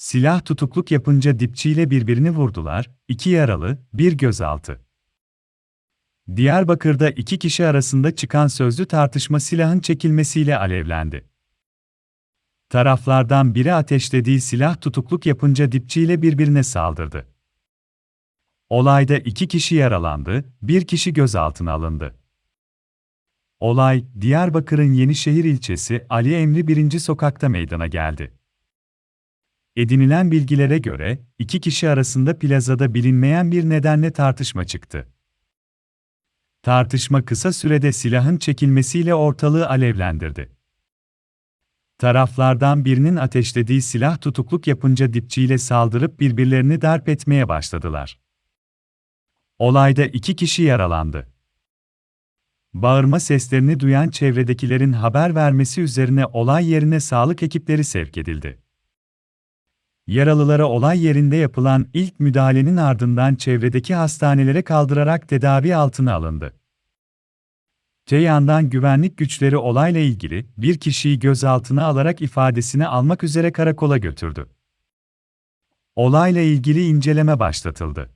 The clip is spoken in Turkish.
Silah tutukluk yapınca dipçiyle birbirini vurdular, iki yaralı, bir gözaltı. Diyarbakır'da iki kişi arasında çıkan sözlü tartışma silahın çekilmesiyle alevlendi. Taraflardan biri ateşlediği silah tutukluk yapınca dipçiyle birbirine saldırdı. Olayda iki kişi yaralandı, bir kişi gözaltına alındı. Olay, Diyarbakır'ın Yenişehir ilçesi Ali Emri 1. sokakta meydana geldi. Edinilen bilgilere göre, iki kişi arasında plazada bilinmeyen bir nedenle tartışma çıktı. Tartışma kısa sürede silahın çekilmesiyle ortalığı alevlendirdi. Taraflardan birinin ateşlediği silah tutukluk yapınca dipçiyle saldırıp birbirlerini darp etmeye başladılar. Olayda iki kişi yaralandı. Bağırma seslerini duyan çevredekilerin haber vermesi üzerine olay yerine sağlık ekipleri sevk edildi. Yaralılara olay yerinde yapılan ilk müdahalenin ardından çevredeki hastanelere kaldırarak tedavi altına alındı. Te yandan güvenlik güçleri olayla ilgili bir kişiyi gözaltına alarak ifadesini almak üzere karakola götürdü. Olayla ilgili inceleme başlatıldı.